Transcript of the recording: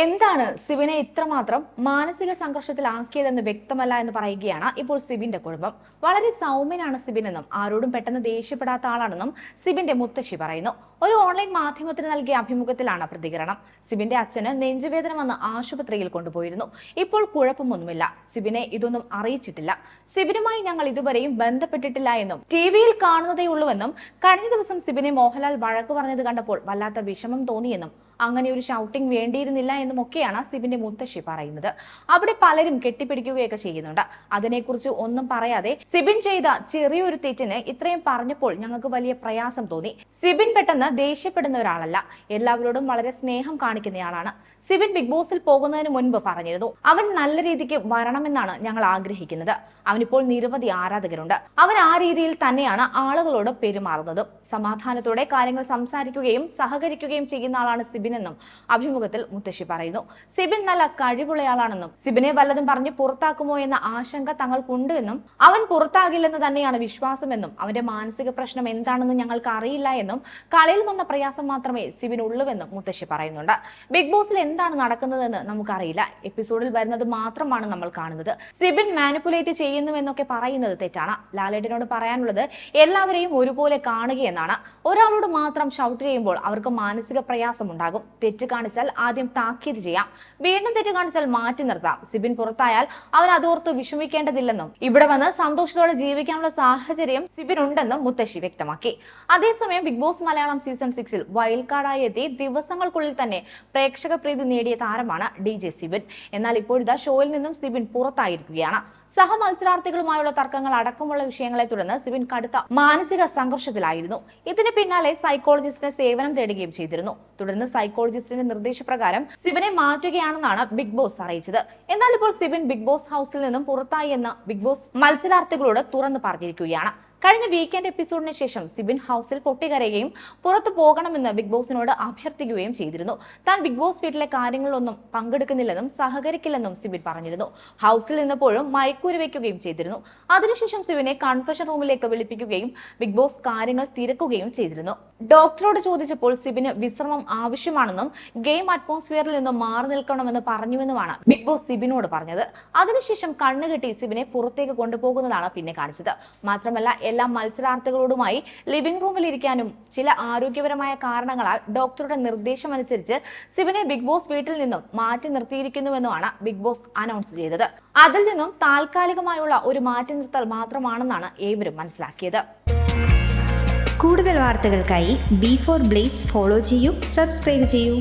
എന്താണ് സിബിനെ ഇത്രമാത്രം മാനസിക സംഘർഷത്തിലാക്കിയതെന്ന് വ്യക്തമല്ല എന്ന് പറയുകയാണ് ഇപ്പോൾ സിബിന്റെ കുടുംബം. വളരെ സൗമ്യനാണ് സിബിൻ എന്നും ആരോടും പെട്ടെന്ന് ദേഷ്യപ്പെടാത്ത ആളാണെന്നും സിബിന്റെ മുത്തശ്ശി പറയുന്നു. ഒരു ഓൺലൈൻ മാധ്യമത്തിന് നൽകിയ അഭിമുഖത്തിലാണ് പ്രതികരണം. സിബിന്റെ അച്ഛന് നെഞ്ചുവേദന വന്ന് ആശുപത്രിയിൽ കൊണ്ടുപോയിരുന്നു. ഇപ്പോൾ കുഴപ്പമൊന്നുമില്ല. സിബിനെ ഇതൊന്നും അറിയിച്ചിട്ടില്ല. സിബിനുമായി ഞങ്ങൾ ഇതുവരെയും ബന്ധപ്പെട്ടിട്ടില്ല എന്നും ടി വിയിൽ കാണുന്നതേ ഉള്ളൂവെന്നും കഴിഞ്ഞ ദിവസം സിബിനെ മോഹൻലാൽ വഴക്ക് പറഞ്ഞത് കണ്ടപ്പോൾ വല്ലാത്ത വിഷമം തോന്നിയെന്നും അങ്ങനെ ഒരു ഷൗട്ടിംഗ് വേണ്ടിയിരുന്നില്ല എന്നും ഒക്കെയാണ് സിബിന്റെ മുത്തശ്ശി പറയുന്നത്. അവിടെ പലരും കെട്ടിപ്പിടിക്കുകയൊക്കെ ചെയ്യുന്നുണ്ട്. അതിനെക്കുറിച്ച് ഒന്നും പറയാതെ സിബിൻ ചെയ്ത ചെറിയൊരു തെറ്റിന് ഇത്രയും പറഞ്ഞപ്പോൾ ഞങ്ങൾക്ക് വലിയ പ്രയാസം തോന്നി. സിബിൻ പെട്ടെന്ന് ദേഷ്യപ്പെടുന്ന ഒരാളല്ല. എല്ലാവരോടും വളരെ സ്നേഹം കാണിക്കുന്നയാളാണ്. സിബിൻ ബിഗ് ബോസിൽ പോകുന്നതിന് മുൻപ് പറഞ്ഞിരുന്നു. അവൻ നല്ല രീതിക്ക് വരണമെന്നാണ് ഞങ്ങൾ ആഗ്രഹിക്കുന്നത്. അവനിപ്പോൾ നിരവധി ആരാധകരുണ്ട്. അവൻ ആ രീതിയിൽ തന്നെയാണ് ആളുകളോട് പെരുമാറുന്നതും. സമാധാനത്തോടെ കാര്യങ്ങൾ സംസാരിക്കുകയും സഹകരിക്കുകയും ചെയ്യുന്ന ആളാണ് സിബിനെന്നും അഭിമുഖത്തിൽ മുത്തശ്ശി പറയുന്നു. സിബിൻ നല്ല കഴിവുള്ളയാളാണെന്നും സിബിനെ വല്ലതും പറഞ്ഞ് പുറത്താക്കുമോ എന്ന ആശങ്ക തങ്ങൾക്കുണ്ട് എന്നും അവൻ പുറത്താകില്ലെന്ന് തന്നെയാണ് വിശ്വാസമെന്നും അവന്റെ മാനസിക പ്രശ്നം എന്താണെന്ന് ഞങ്ങൾക്ക് അറിയില്ല എന്നും കളിയിൽ വന്ന പ്രയാസം മാത്രമേ സിബിൻ ഉള്ളൂവെന്നും മുത്തശ്ശി പറയുന്നുണ്ട്. ബിഗ് ബോസിൽ എന്താണ് നടക്കുന്നതെന്ന് നമുക്കറിയില്ല. എപ്പിസോഡിൽ വരുന്നത് മാത്രമാണ് നമ്മൾ കാണുന്നത്. സിബിൻ മാനിപ്പുലേറ്റ് ചെയ്യുന്നുവെന്നൊക്കെ പറയുന്നത് തെറ്റാണ്. ലാലേട്ടിനോട് പറയാനുള്ളത് എല്ലാവരെയും ഒരുപോലെ കാണുകയെന്നാണ്. ഒരാളോട് മാത്രം ഷൗട്ട് ചെയ്യുമ്പോൾ അവർക്ക് മാനസിക പ്രയാസം ഉണ്ടാകും തെറ്റ് കാണിച്ചാൽ ആദ്യം താക്കീത് ചെയ്യാം. വീണ്ടും തെറ്റ് കാണിച്ചാൽ മാറ്റി നിർത്താം. സിബിൻ പുറത്തായാൽ അവൻ അതോർത്ത് വിഷമിക്കേണ്ടതില്ലെന്നും ഇവിടെ വന്ന് സന്തോഷത്തോടെ ജീവിക്കാനുള്ള സാഹചര്യം സിബിൻ ഉണ്ടെന്നും മുത്തശ്ശി വ്യക്തമാക്കി. അതേസമയം ബിഗ് ബോസ് മലയാളം സീസൺ സിക്സിൽ വൈൽഡ് കാർഡായി എത്തി ദിവസങ്ങൾക്കുള്ളിൽ തന്നെ പ്രേക്ഷക പ്രീതി നേടിയ താരമാണ് ഡി ജെ സിബിൻ. എന്നാൽ ഇപ്പോഴിതാ ഷോയിൽ നിന്നും സിബിൻ പുറത്തായിരിക്കുകയാണ്. സഹ മത്സരാർത്ഥികളുമായുള്ള തർക്കങ്ങൾ അടക്കമുള്ള വിഷയങ്ങളെ തുടർന്ന് സിബിൻ കടുത്ത മാനസിക സംഘർഷത്തിലായിരുന്നു. ഇതിന് പിന്നാലെ സൈക്കോളജിസ്റ്റിനെ സേവനം തേടുകയും ചെയ്തിരുന്നു. തുടർന്ന് സൈക്കോളജിസ്റ്റിന്റെ നിർദ്ദേശപ്രകാരം സിബിനെ മാറ്റുകയാണെന്നാണ് ബിഗ് ബോസ് അറിയിച്ചത്. എന്നാൽ ഇപ്പോൾ സിബിൻ ബിഗ് ബോസ് ഹൗസിൽ നിന്നും പുറത്തായി എന്ന് ബിഗ് ബോസ് മത്സരാർത്ഥികളോട് തുറന്നു പറഞ്ഞിരിക്കുകയാണ്. കഴിഞ്ഞ വീക്കെൻഡ് എപ്പിസോഡിന് ശേഷം സിബിൻ ഹൗസിൽ പൊട്ടിക്കരയുകയും പുറത്തു പോകണമെന്ന് ബിഗ് ബോസിനോട് അഭ്യർത്ഥിക്കുകയും ചെയ്തിരുന്നു. താൻ ബിഗ് ബോസ് വീട്ടിലെ കാര്യങ്ങളിലൊന്നും പങ്കെടുക്കുന്നില്ലെന്നും സഹകരിക്കില്ലെന്നും സിബിൻ പറഞ്ഞിരുന്നു. ഹൗസിൽ നിന്നപ്പോഴും മയക്കൂരി വയ്ക്കുകയും ചെയ്തിരുന്നു. അതിനുശേഷം സിബിനെ കൺഫഷൻ റൂമിലേക്ക് വിളിപ്പിക്കുകയും ബിഗ് ബോസ് കാര്യങ്ങൾ തിരക്കുകയും ചെയ്തിരുന്നു. ഡോക്ടറോട് ചോദിച്ചപ്പോൾ സിബിന് വിശ്രമം ആവശ്യമാണെന്നും ഗെയിം അറ്റ്മോസ്ഫിയറിൽ നിന്നും മാറി നിൽക്കണമെന്ന് പറഞ്ഞുവെന്നുമാണ് ബിഗ് ബോസ് സിബിനോട് പറഞ്ഞത്. അതിനുശേഷം കണ്ണുകെട്ടി സിബിനെ പുറത്തേക്ക് കൊണ്ടുപോകുന്നതാണ് പിന്നെ കാണിച്ചത്. മാത്രമല്ല എല്ലാ മത്സരാർത്ഥികളോടുമായി ലിവിംഗ് റൂമിൽ ഇരിക്കാനും ചില ആരോഗ്യപരമായ കാരണങ്ങളാൽ ഡോക്ടറുടെ നിർദ്ദേശമനുസരിച്ച് സിബിനെ ബിഗ് ബോസ് വീട്ടിൽ നിന്നും മാറ്റി നിർത്തിയിരിക്കുന്നുവെന്നുമാണ് ബിഗ് ബോസ് അനൗൺസ് ചെയ്തത്. അതിൽ നിന്നും താൽക്കാലികമായുള്ള ഒരു മാറ്റി നിർത്തൽ മാത്രമാണെന്നാണ് ഏവരും മനസ്സിലാക്കിയത്. കൂടുതൽ വാർത്തകൾക്കായി ബി ഫോർ ബ്ലേസ് ഫോളോ ചെയ്യൂ സബ്സ്ക്രൈബ് ചെയ്യൂ.